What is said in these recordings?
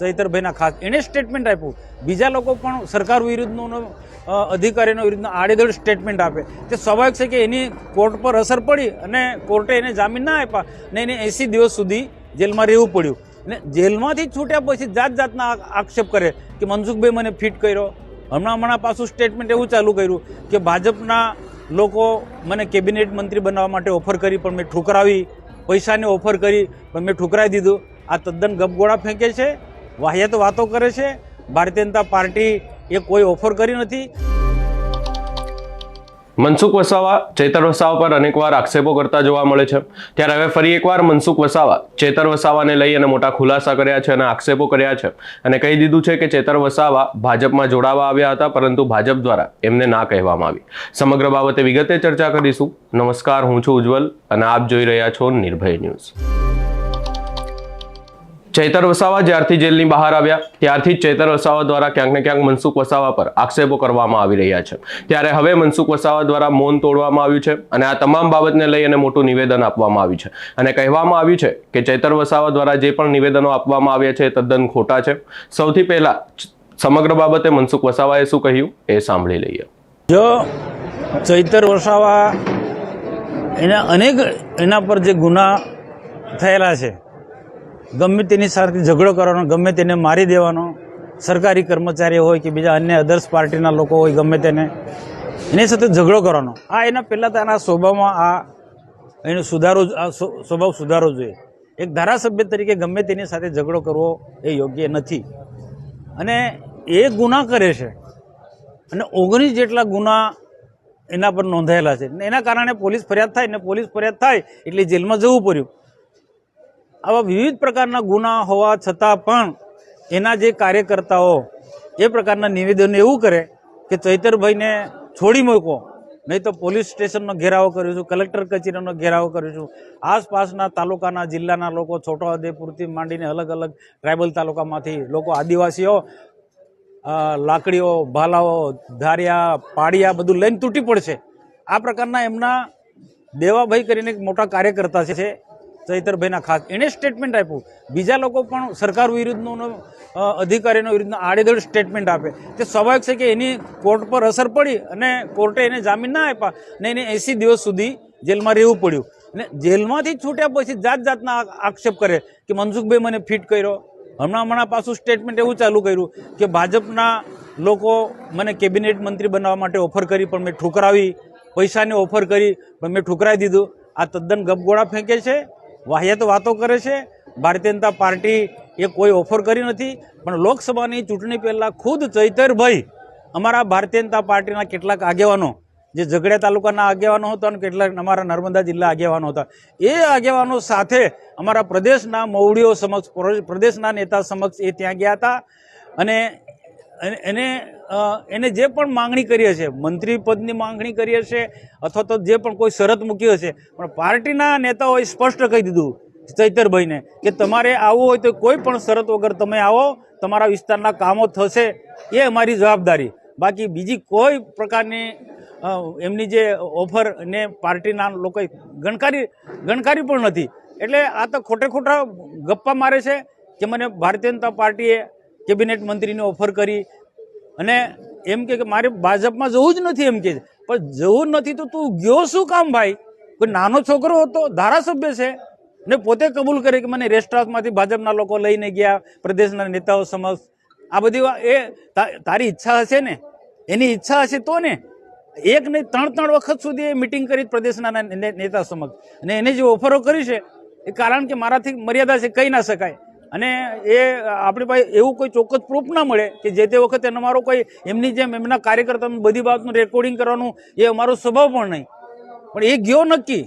ચૈતરભાઈના ખાસ એણે સ્ટેટમેન્ટ આપ્યું. બીજા લોકો પણ સરકાર વિરુદ્ધનું અધિકારીનો વિરુદ્ધનો આડેધડ સ્ટેટમેન્ટ આપે. તે સ્વાભાવિક છે કે એની કોર્ટ પર અસર પડી અને કોર્ટે એને જામીન ના આપ્યા ને એને એંસી દિવસ સુધી જેલમાં રહેવું પડ્યું. ને જેલમાંથી છૂટ્યા પછી જાત જાતના આક્ષેપ કરે કે મનસુખભાઈ મને ફિટ કર્યો. હમણાં હમણાં પાછું સ્ટેટમેન્ટ એવું ચાલુ કર્યું કે ભાજપના લોકો મને કેબિનેટ મંત્રી બનાવવા માટે ઓફર કરી, પણ મેં ઠુકરાવી. પૈસાની ઓફર કરી, પણ મેં ઠુકરાવી દીધું. આ તદ્દન ગપગોળા ફેંકે છે. વાહિયાત વાતો કરે છે. ભારતીય જનતા પાર્ટી એ કોઈ ઓફર કરી નથી. મનસુખ વસાવા, ચેતર વસાવા પર અનેકવાર આક્ષેપો કરતા જોવા મળે છે. ત્યારે હવે ફરી એકવાર મનસુખ વસાવા, ચેતર વસાવાને લઈ અને મોટા ખુલાસા કર્યા છે અને આક્ષેપો કર્યા છે. અને કહી દીધું છે કે ચેતર વસાવા ભાજપમાં જોડાવા આવ્યા હતા, પરંતુ ભાજપ દ્વારા એમને ના કહેવામાં આવી. સમગ્ર બાબતે વિગતે ચર્ચા કરીશું. નમસ્કાર, હું છું ઉજ્જવલ અને આપ જોઈ રહ્યા છો નિર્ભય ન્યૂઝ. ચૈતર વસાવા જ્યારથી જેલની બહાર આવ્યા, ત્યારથી ચૈતર વસાવા દ્વારા ક્યાંક ને ક્યાંક મનસુખ વસાવા પર આક્ષેપો કરવામાં આવી રહ્યા છે. ત્યારે હવે મનસુખ વસાવા દ્વારા મૌન તોડવામાં આવ્યું છે અને આ તમામ બાબતને લઈ અને મોટું નિવેદન આપવામાં આવ્યું છે. અને કહેવામાં આવ્યું છે કે ચૈતર વસાવા દ્વારા જે પણ નિવેદનો આપવામાં આવ્યા છે એ તદ્દન ખોટા છે. સૌથી પહેલા સમગ્ર બાબતે મનસુખ વસાવાએ શું કહ્યું એ સાંભળી લઈએ. જો ચૈતર વસાવા એના અનેક એના પર જે ગુના થયેલા છે ગમે તેની સાથે ઝઘડો કરવાનો, ગમે તેને મારી દેવાનો, સરકારી કર્મચારી હોય કે બીજા અન્ય અધર્સ પાર્ટીના લોકો હોય, ગમે તેને, એની સાથે ઝઘડો કરવાનો. આ એના પહેલાં તો એના સ્વભાવમાં આ એનો સુધારો આ સ્વભાવ સુધારો જોઈએ. એક ધારાસભ્ય તરીકે ગમે તેની સાથે ઝઘડો કરવો એ યોગ્ય નથી. અને એ ગુના કરે છે. અને ઓગણીસ જેટલા ગુના એના પર નોંધાયેલા છે. એના કારણે પોલીસ ફરિયાદ થાય ને પોલીસ ફરિયાદ થાય એટલે જેલમાં જવું પડ્યું. આવા વિવિધ પ્રકારના ગુના હોવા છતાં પણ એના જે કાર્યકર્તાઓ એ પ્રકારના નિવેદનો એવું કરે કે ચૈતરભાઈને છોડી મૂકો. નહીં તો પોલીસ સ્ટેશનનો ઘેરાવો કરીશું કલેક્ટર કચેરીનો ઘેરાવો કરીશું આસપાસના તાલુકાના, જિલ્લાના લોકો છોટાઉદેપુરથી માંડીને અલગ અલગ ટ્રાઇબલ તાલુકામાંથી લોકો આદિવાસીઓ લાકડીઓ, ભાલાઓ, ધારિયા પાડિયા બધું લઈને તૂટી પડશે. આ પ્રકારના એમના દેવાભાઈ કરીને એક મોટા કાર્યકર્તા છે. ચૈતરભાઈના ખાસ. એણે સ્ટેટમેન્ટ આપ્યું. બીજા લોકો પણ સરકાર વિરુદ્ધનું અધિકારીનો વિરુદ્ધનું આડેધડ સ્ટેટમેન્ટ આપે. તે સ્વાભાવિક છે કે એની કોર્ટ પર અસર પડી અને કોર્ટે એને જામીન ના આપ્યા ને એને એંસી દિવસ સુધી જેલમાં રહેવું પડ્યું. અને જેલમાંથી છૂટ્યા પછી જાત જાતના આક્ષેપ કરે કે મનસુખભાઈ મને ફિટ કર્યો. હમણાં હમણાં પાછું સ્ટેટમેન્ટ એવું ચાલુ કર્યું કે ભાજપના લોકો મને કેબિનેટ મંત્રી બનાવવા માટે ઓફર કરી, પણ મેં ઠુકરાવી. પૈસાની ઓફર કરી, પણ મેં ઠુકરાવી દીધું. આ તદ્દન ગપગોળા ફેંકે છે. વાહિયાત વાતો કરે છે. ભારતીય જનતા પાર્ટી એ કોઈ ઓફર કરી નથી. પણ લોકસભાની ચૂંટણી પહેલાં ખુદ ચૈતરભાઈ અમારા ભારતીય જનતા પાર્ટીના કેટલાક આગેવાનો, જે ઝઘડિયા તાલુકાના આગેવાનો હતા અને કેટલાક અમારા નર્મદા જિલ્લા આગેવાનો હતા, એ આગેવાનો સાથે અમારા પ્રદેશના મવડીઓ સમક્ષ, પ્રદેશના નેતા સમક્ષ એ ત્યાં ગયા હતા. અને એને- એને જે પણ માંગણી કરી હશે, મંત્રી પદની માંગણી કરી હશે, અથવા તો જે પણ કોઈ શરત મૂકી હશે, પણ પાર્ટીના નેતાઓએ સ્પષ્ટ કહી દીધું ચૈતરભાઈને કે તમારે આવવું હોય તો કોઈ પણ શરત વગર તમે આવો, તમારા વિસ્તારના કામો થશે, એ અમારી જવાબદારી. બાકી બીજી કોઈ પ્રકારની એમની જે ઓફર ને પાર્ટીના લોકોએ ગણકારી ગણકારી પણ નથી. એટલે આ તો ખોટે ખોટા ગપ્પા મારે છે કે મને ભારતીય જનતા પાર્ટીએ કેબિનેટ મંત્રીને ઓફર કરી. અને એમ કે મારે ભાજપમાં જવું જ નથી એમ કે. પણ જવું નથી તો તું ગયો શું કામ ભાઈ? કોઈ નાનો છોકરો હતો, ધારાસભ્ય છે. ને પોતે કબૂલ કરે કે મને રેસ્ટ હાઉસમાંથી ભાજપના લોકો લઈને ગયા, પ્રદેશના નેતાઓ સમક્ષ. આ બધી એ તારી ઈચ્છા હશે ને? એની ઈચ્છા હશે તો ને? એક નહીં, ત્રણ ત્રણ વખત સુધી એ મિટિંગ કરી પ્રદેશના નેતા સમક્ષ. અને એને જે ઓફરો કરી છે, એ કારણ કે મારાથી મર્યાદા છે, કહી ના શકાય. અને એ આપણી પાસે એવું કોઈ ચોક્કસ પ્રૂફ ના મળે કે જે તે વખતે અમારો કોઈ એમની જેમ એમના કાર્યકર્તા બધી બાબતનું રેકોર્ડિંગ કરવાનું એ અમારો સ્વભાવ પણ નહીં. પણ એ ગયો નક્કી.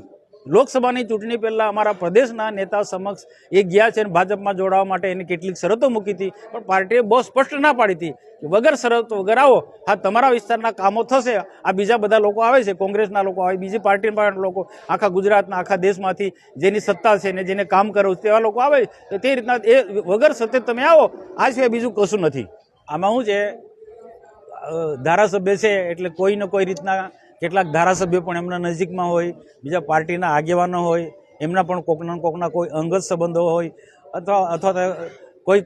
લોકસભાની ચૂંટણી પહેલાં અમારા પ્રદેશના નેતા સમક્ષ એ ગયા છે અને ભાજપમાં જોડાવા માટે એની કેટલીક શરતો મૂકી હતી. પણ પાર્ટીએ બહુ સ્પષ્ટ ના પાડી હતી કે વગર શરતો વગર આવો, હા, તમારા વિસ્તારના કામો થશે, આ બીજા બધા લોકો આવે છે, કોંગ્રેસના લોકો આવે, બીજી પાર્ટીના લોકો, આખા ગુજરાતના, આખા દેશમાંથી જેની સત્તા છે ને જેને કામ કરો તેવા લોકો આવે, તો તે રીતના એ વગર સતત તમે આવો, આ સિવાય બીજું કશું નથી. આમાં શું છે? ધારાસભ્ય છે એટલે કોઈ ને કોઈ રીતના કેટલાક ધારાસભ્યો પણ એમના નજીકમાં હોય, બીજા પાર્ટીના આગેવાનો હોય, એમના પણ કોકના કોકના કોઈ અંગત સંબંધો હોય, અથવા અથવા તો કોઈક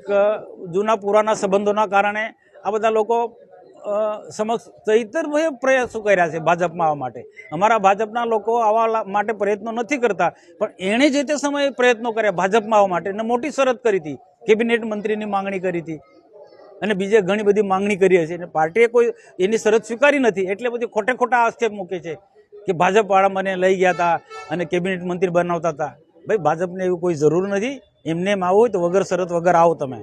જૂના પુરાના સંબંધોના કારણે આ બધા લોકો સમક્ષ ચૈતરભાઈએ પ્રયાસો કર્યા છે ભાજપમાં આવવા માટે. અમારા ભાજપના લોકો આવા લા- માટે પ્રયત્નો નથી કરતા, પણ એણે જે તે સમયે પ્રયત્નો કર્યા ભાજપમાં આવવા માટે અને મોટી શરત કરી હતી. કેબિનેટ મંત્રીની માંગણી કરી હતી. અને બીજે ઘણી બધી માંગણી કરી છીએ અને પાર્ટીએ કોઈ એની શરત સ્વીકારી નથી, એટલે બધી ખોટે ખોટા આક્ષેપ મૂકે છે કે ભાજપવાળા મને લઈ ગયા હતા અને કેબિનેટ મંત્રી બનાવતા હતા ભાઈ, ભાજપને એવું કોઈ જરૂર નથી. એમને એમ આવું હોય તો વગર શરત, વગર આવો તમે.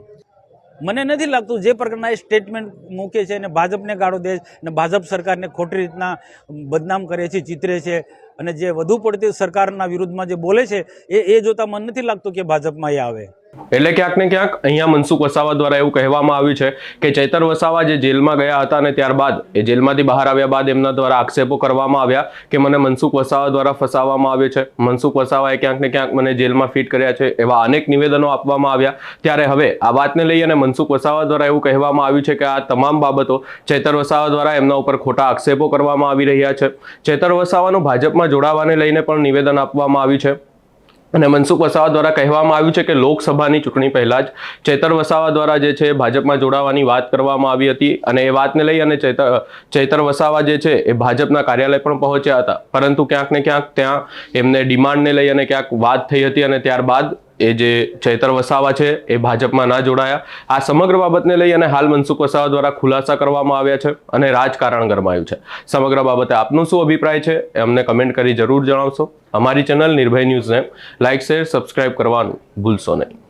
મને નથી લાગતું જે પ્રકારના એ સ્ટેટમેન્ટ મૂકે છે અને ભાજપને ગાળો દે છે અને ભાજપ સરકારને ખોટી રીતના બદનામ કરે છે, ચિતરે છે અને જે વધુ પડતી સરકારના વિરુદ્ધમાં જે બોલે છે, એ એ જોતા મને નથી લાગતું કે ભાજપમાં એ આવે. એટલે ક્યાંક ને ક્યાંક અહીંયા મનસુખ વસાવા દ્વારા એવું કહેવામાં આવ્યું છે કે ચૈતર વસાવા જે જેલમાં ગયા હતા અને ત્યારબાદ, એ જેલમાંથી બહાર આવ્યા બાદ એમના દ્વારા આક્ષેપો કરવામાં આવ્યા કે મને મનસુખ વસાવા દ્વારા ફસાવવામાં આવ્યો છે. મનસુખ વસાવાએ ક્યાંક ને ક્યાંક મને જેલમાં ફિટ કર્યા છે એવા અનેક નિવેદનો આપવામાં આવ્યા. ત્યારે હવે આ વાતને લઈ અને મનસુખ વસાવા દ્વારા એવું કહેવામાં આવ્યું છે કે આ તમામ બાબતો ચૈતર વસાવા દ્વારા એમના ઉપર ખોટા આક્ષેપો કરવામાં આવી રહ્યા છે. ચૈતર વસાવાનું ભાજપમાં જોડાવાને લઈને પણ નિવેદન આપવામાં આવ્યું છે. અને મનસુખ વસાવા દ્વારા કહેવામાં આવ્યું છે કે લોકસભાની ચૂંટણી પહેલાં જ ચેતર વસાવા દ્વારા જે છે ભાજપમાં જોડાવાની વાત કરવામાં આવી હતી અને એ વાતને લઈ અને ચેતર ચેતર વસાવા જે છે એ ભાજપના કાર્યાલય પણ પહોંચ્યા હતા. પરંતુ ક્યાંક ને ક્યાંક ત્યાં એમને ડિમાન્ડને લઈ અને ક્યાંક વાત થઈ હતી અને ત્યારબાદ એ જે ચૈતર વસાવા છે, એ ભાજપમાં ના જોડાયા. આ સમગ્ર બાબતને લઈ અને હાલ મનસુખ વસાવા દ્વારા ખુલાસા કરવામાં આવ્યા છે અને રાજકારણ ગરમાયું છે. સમગ્ર બાબતે આપનું શું અભિપ્રાય છે એ અમને કમેન્ટ કરી જરૂર જણાવશો. અમારી ચેનલ નિર્ભય ન્યૂઝને લાઇક શેર, સબસ્ક્રાઇબ કરવાનું ભૂલશો નહીં.